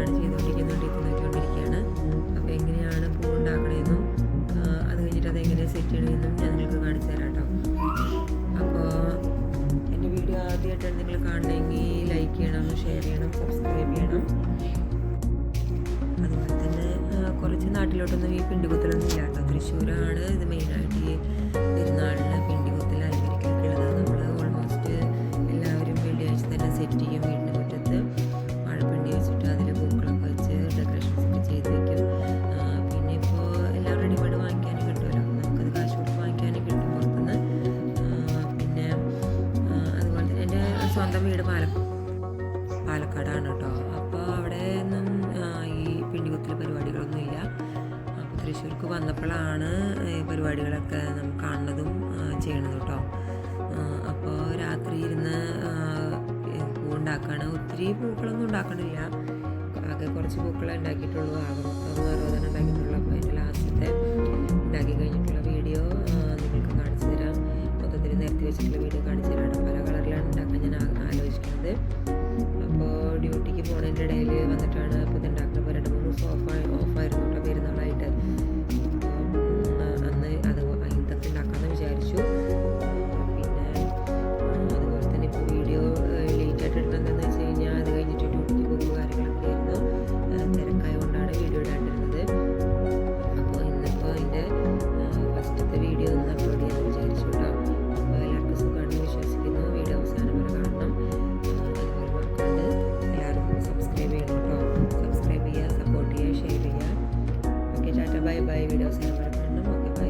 എന്നിട്ടാണ് ചെയ്തുകൊണ്ടിരിക്കുന്നുണ്ട് എത്തി നോക്കിക്കൊണ്ടിരിക്കുകയാണ്. അപ്പോൾ എങ്ങനെയാണ് പൂ ഉണ്ടാക്കണമെന്നും അത് കഴിഞ്ഞിട്ട് അതെങ്ങനെ സെറ്റ് ചെയ്യണമെന്നും ഞാൻ നിങ്ങൾക്ക് കാണിച്ചു തരാം കേട്ടോ അപ്പോൾ എന്റെ വീഡിയോ ആദ്യമായിട്ടാണ് നിങ്ങൾ കാണണമെങ്കിൽ ലൈക്ക് ചെയ്യണം ഷെയർ ചെയ്യണം സബ്സ്ക്രൈബ് ചെയ്യണം. അതുപോലെ തന്നെ കുറച്ച് നാട്ടിലോട്ടൊന്നും ഈ പിണ്ടുകുത്തലൊന്നും ഇല്ല കേട്ടോ തൃശ്ശൂരാണ് ഇത് മെയിനായിട്ട് ഈ പെരുന്നാളിന് സ്വന്തം വീട് പാലക്കാട് പാലക്കാടാണ് കേട്ടോ അപ്പോൾ അവിടെ ഒന്നും ഈ പിണ്ടികുത്തിലെ പരിപാടികളൊന്നും ഇല്ല. അപ്പോൾ തൃശ്ശൂർക്ക് വന്നപ്പോഴാണ് ഈ പരിപാടികളൊക്കെ നമുക്ക് കാണുന്നതും ചെയ്യണത് കേട്ടോ അപ്പോൾ രാത്രി ഇരുന്ന് പൂ ഉണ്ടാക്കുകയാണ് ഒത്തിരി പൂക്കളൊന്നും ഉണ്ടാക്കണില്ല. ആകെ കുറച്ച് പൂക്കളെ ഉണ്ടാക്കിയിട്ടുള്ളൂ. ആകെ മൊത്തം അറുപതെണ്ണം ഉണ്ടാക്കിയിട്ടുള്ളൂ. അപ്പോൾ അതിന്റെ ലാസ്റ്റത്തെ ഉണ്ടാക്കി കഴിഞ്ഞിട്ടുള്ള വീഡിയോ നിങ്ങൾക്ക് കാണിച്ചു തരാം. മൊത്തത്തിൽ നിരത്തി വെച്ചിട്ടുള്ള വീഡിയോ കാണിച്ചു തരാം കളറിലാണ് ഉണ്ടാക്കാൻ ഞാൻ ആലോചിക്കുന്നത്. അപ്പോൾ ഡ്യൂട്ടിക്ക് പോകുന്നതിന്റെ ഇടയിൽ വന്നിട്ടാണ് അപ്പോൾ ഇത് ഉണ്ടാക്കുന്നത് രണ്ട് മൂന്ന് ദിവസം ടാറ്റ ബൈ ബൈ. വീഡിയോസ് വരെ ഓക്കെ ബൈ.